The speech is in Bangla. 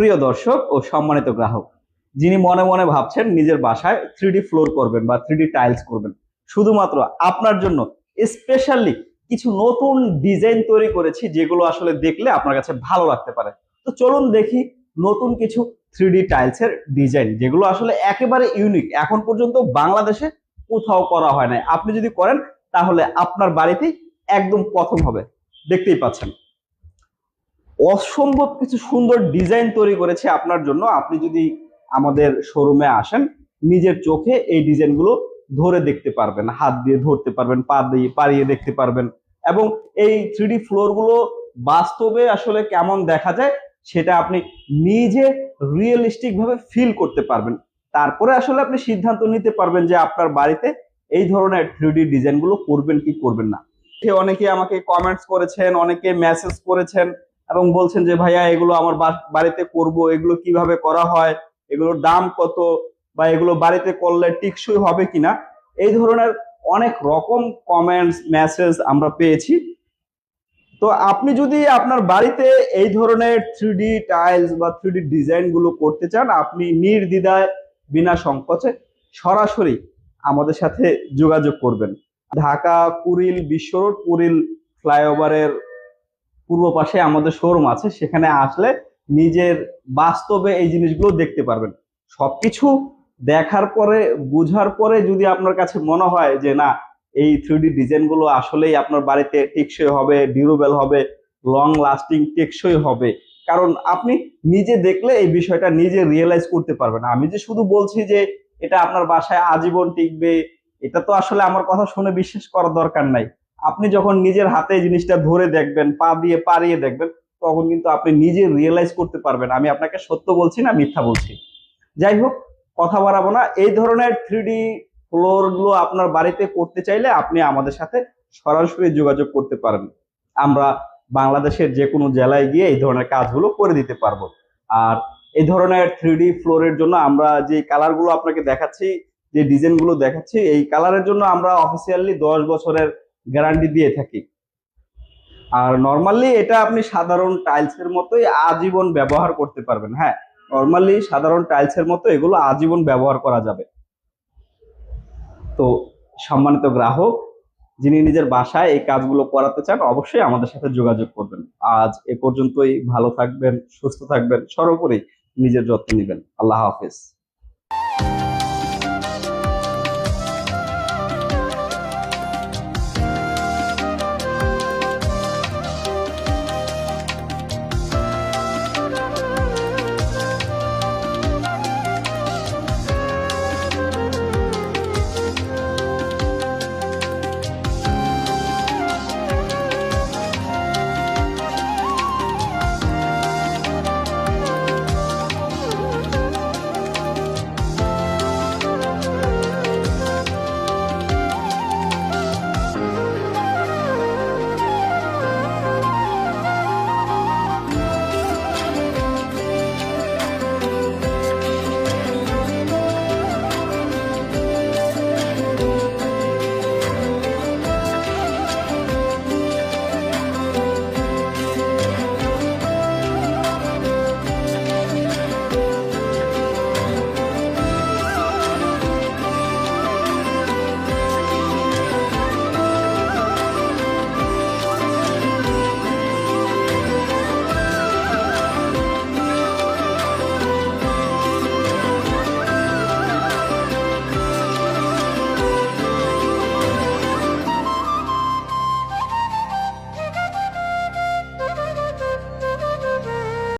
প্রিয় দর্শক ও সম্মানিত গ্রাহক, যিনি মনে মনে ভাবছেন নিজের বাসায় থ্রি ফ্লোর করবেন বা থ্রি টাইলস করবেন, শুধুমাত্র আপনার জন্য স্পেশালি কিছু নতুন ডিজাইন তৈরি করেছি যেগুলো আসলে দেখলে আপনার কাছে ভালো লাগতে পারে। তো চলুন দেখি নতুন কিছু থ্রি টাইলসের ডিজাইন যেগুলো আসলে একেবারে ইউনিক এখন পর্যন্ত বাংলাদেশে কোথাও করা হয় নাই। আপনি যদি করেন, তাহলে আপনার বাড়িতেই একদম প্রথম হবে। দেখতেই পাচ্ছেন। অসম্ভব কিছু সুন্দর ডিজাইন তৈরি করেছে আপনার জন্য। আপনি যদি আমাদের শোরুমে আসেন, নিজের চোখে এই ডিজাইনগুলো ধরে দেখতে পারবেন। হাত দিয়ে ধরতে পারবেন, পা দিয়ে পাড়িয়ে দেখতে পারবেন এবং এই থ্রিডি ফ্লোরগুলো বাস্তবে আসলে কেমন দেখা যায় সেটা আপনি নিজে রিয়েলিস্টিক ভাবে ফিল করতে পারবেন। তারপরে আসলে আপনি সিদ্ধান্ত নিতে পারবেন যে আপনার বাড়িতে এই ধরনের থ্রিডি ডিজাইনগুলো করবেন কি করবেন না। অনেকে আমাকে কমেন্টস করেছেন, অনেকে মেসেজ করেছেন এবং বলছেন যে, ভাইয়া, এগুলো আমার বাড়িতে করব, এগুলো কীভাবে করা হয়, এগুলোর দাম কত বা এগুলো বাড়িতে করলে টিকসই হবে কিনা? এই ধরনের অনেক রকম কমেন্টস মেসেজ আমরা পেয়েছি। তো আপনি যদি আপনার বাড়িতে এই ধরনের থ্রি টাইলস বা থ্রি ডিজাইনগুলো করতে চান, আপনি নির্দ্বিধায়, বিনা সংকোচে সরাসরি আমাদের সাথে যোগাযোগ করবেন। ঢাকা কুরিল বিশ্ব রোড, কুড়িল ফ্লাইওভারের পূর্ব পাশে আমাদের শোরুম আছে, সেখানে আসলে নিজের বাস্তবে এই জিনিসগুলো দেখতে পারবেন। সবকিছু দেখার পরে, বুঝার পরে যদি আপনার কাছে মনে হয় যে না, এই থ্রি ডিজাইনগুলো আসলেই আপনার বাড়িতে টেকসই হবে ডিউরেবল হবে লং লাস্টিং টেকসই হবে। কারণ আপনি নিজে দেখলে এই বিষয়টা নিজে রিয়েলাইজ করতে পারবেন। আমি যে শুধু বলছি যে এটা আপনার বাসায় আজীবন টিকবে, এটা তো আসলে আমার কথা শুনে বিশ্বাস করার দরকার নাই। আপনি যখন নিজের হাতে জিনিসটা ধরে দেখবেন, পা দিয়ে পারিয়ে দেখবেন, তখন কিন্তু আপনি নিজে রিয়েলাইজ করতে পারবেন, আমি আপনাকে সত্য বলছি না মিথ্যা বলছি। যাই হোক, কথা বাড়াবো না। এই ধরনের থ্রি ফ্লোরগুলো আপনার বাড়িতে করতে চাইলে আপনি আমাদের সাথে সরাসরি যোগাযোগ করতে পারেন। আমরা বাংলাদেশের যে কোনো জেলায় গিয়ে এই ধরনের কাজগুলো করে দিতে পারব। আর এই ধরনের থ্রি ফ্লোরের জন্য আমরা যে কালারগুলো আপনাকে দেখাচ্ছি, যে ডিজাইনগুলো দেখাচ্ছি, এই কালারের জন্য আমরা অফিসিয়ালি দশ বছরের গ্যারান্টি দিয়ে থাকি। আর নর্মালি এটা আপনি সাধারণ টাইলসের মতোই আজীবন ব্যবহার করতে পারবেন হ্যাঁ? নর্মালি সাধারণ টাইলসের মতো এগুলো আজীবন ব্যবহার করা যাবে। তো সম্মানিত গ্রাহক, যিনি নিজের বাসায় এই কাজগুলো করাতে চান, অবশ্যই আমাদের সাথে যোগাযোগ করবেন। আজ এ পর্যন্তই, ভালো থাকবেন, সুস্থ থাকবেন, সর্বোপরি নিজের যত্ন নেবেন। আল্লাহ হাফেজ।